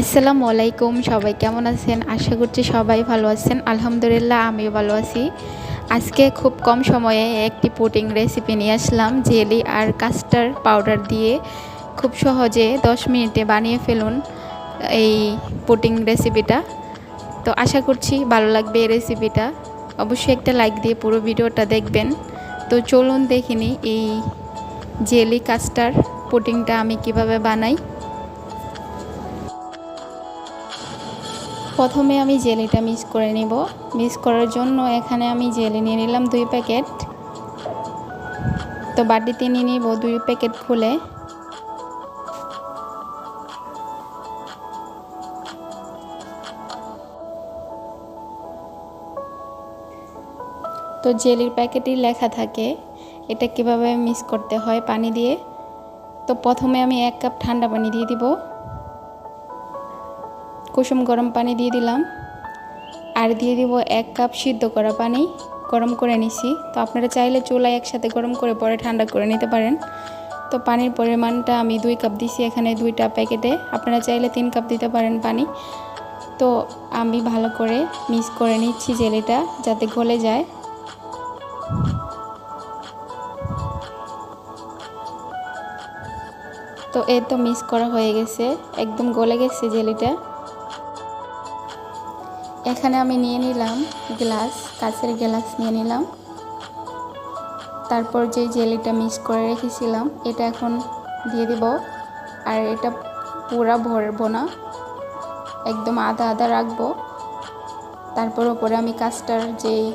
আসসালামু আলাইকুম, সবাই কেমন আছেন? আশা করছি সবাই ভালো আছেন। আলহামদুলিল্লাহ, আমিও ভালো আছি। আজকে খুব কম সময়ে একটি পুডিং রেসিপি নিয়ে আসলাম, জেলি আর কাস্টার্ড পাউডার দিয়ে। খুব সহজে 10 মিনিটে বানিয়ে ফেলুন এই পুডিং রেসিপিটা তো আশা করছি ভালো লাগবে এই রেসিপিটা অবশ্যই একটা লাইক দিয়ে পুরো ভিডিওটা দেখবেন। তো চলুন দেখিনি এই জেলি কাস্টার্ড পুডিংটা আমি কীভাবে বানাই। প্রথমে আমি জেলিটা মিক্স করে নিব। মিক্স করার জন্য এখানে আমি জেলি নিয়ে নিলাম দুই প্যাকেট। তো বাটিতে নিয়ে নিব দুই প্যাকেট খুলে তো জেলির প্যাকেটই লেখা থাকে, এটা কীভাবে মিক্স করতে হয় পানি দিয়ে। তো প্রথমে আমি এক কাপ ঠান্ডা পানি দিয়ে দিব। কুসুম গরম পানি দিয়ে দিলাম। আর দিয়ে দিব এক কাপ সিদ্ধ করা পানি। গরম করে নিছি। তো আপনারা চাইলে চুলায় একসাথে গরম করে পরে ঠান্ডা করে নিতে পারেন। তো পানির পরিমাণটা আমি দুই কাপ দিছি এখানে দুইটা প্যাকেটে। আপনারা চাইলে তিন কাপ দিতে পারেন পানি। তো আমি ভালো করে মিক্স করে নিচ্ছি জেলিটা যাতে গলে যায়। তো এই তো মিক্স করা হয়ে গেছে। একদম গলে গেছে জেলিটা। এখানে আমি নিয়ে নিলাম গ্লাস, কাঁচের গ্লাস নিয়ে নিলাম। তারপর যে জেলিটা মিক্স করে রেখেছিলাম, এটা এখন দিয়ে দিব। আর এটা পুরা ভরবো না, একদম আধা আধা রাখব। তারপর ওপরে আমি কাস্টার যে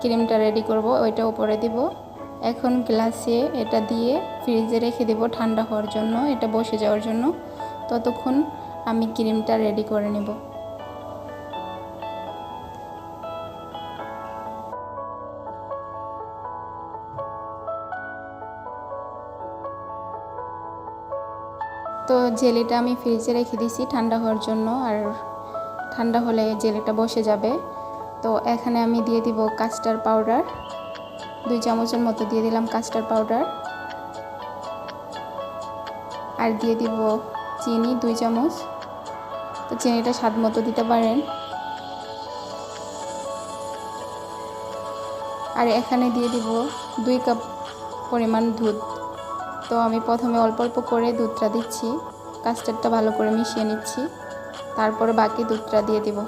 ক্রিমটা রেডি করব, ওইটা উপরে দিব। এখন গ্লাসে এটা দিয়ে ফ্রিজে রেখে দেব ঠান্ডা হওয়ার জন্য, এটা বসে যাওয়ার জন্য। ততক্ষণ আমি ক্রিমটা রেডি করে নেব। তো জেলিটা আমি ফ্রিজে রেখে দিছি ঠান্ডা হওয়ার জন্য, আর ঠান্ডা হলে জেলিটা বসে যাবে। তো এখানে আমি দিয়ে দিব কাস্টার্ড পাউডার দুই চামচের মতো দিয়ে দিলাম কাস্টার্ড পাউডার আর দিয়ে দিব চিনি দুই চামচ। তো চিনিটা স্বাদ মতো দিতে পারেন। আর এখানে দিয়ে দিব দুই কাপ পরিমাণ দুধ। তো আমি প্রথমে অল্প অল্প করে দুধটা দিচ্ছি। কাস্টার্ডটা ভালো করে মিশিয়ে নিচ্ছি। তারপরে বাকি দুধটা দিয়ে দিব।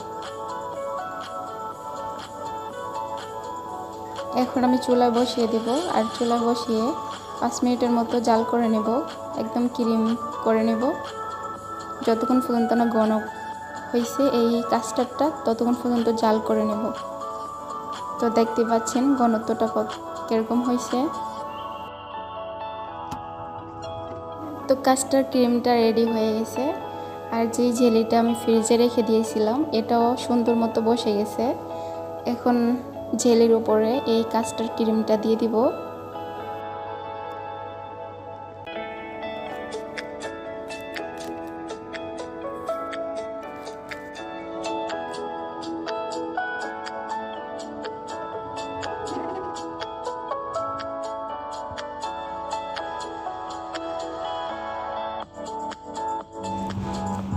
এখন আমি চুলায় বসিয়ে দেব আর চুলা বসিয়ে পাঁচ মিনিটের মতো জাল করে নেব। একদম ক্রিম করে নেব। যতক্ষণ পর্যন্ত না ঘন হয়েছে এই কাস্টার্ডটা, ততক্ষণ পর্যন্ত জাল করে নেব। তো দেখতে পাচ্ছেন ঘনত্বটা কত কীরকম হয়েছে তো কাস্টার ক্রিমটা রেডি হয়ে গেছে। আর যে জেলিটা আমি ফ্রিজে রেখে দিয়েছিলাম, এটাও সুন্দর মতো বসে গেছে। এখন জেলির উপরে এই কাস্টার্ড ক্রিমটা দিয়ে দিব।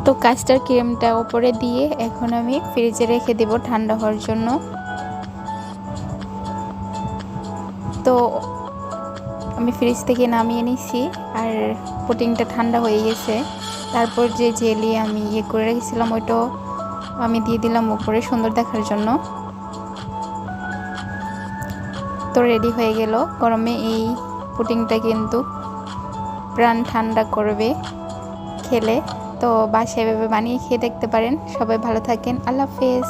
তো কাস্টার ক্রিমটা ওপরে দিয়ে এখন আমি ফ্রিজে রেখে দেব ঠান্ডা হওয়ার জন্য। তো আমি ফ্রিজ থেকে নামিয়ে নিছি আর পুটিংটা ঠান্ডা হয়ে গেছে। তারপর যে জেলি আমি ইয়ে করে রেখেছিলাম ওইটাও আমি দিয়ে দিলাম উপরে সুন্দর দেখার জন্য। তো রেডি হয়ে গেল। গরমে এই পুটিংটা কিন্তু প্রাণ ঠান্ডা করবে খেলে। তো বাসায় এভাবে বানিয়ে খেয়ে দেখতে পারেন। সবাই ভালো থাকেন। আল্লাহ হাফেজ।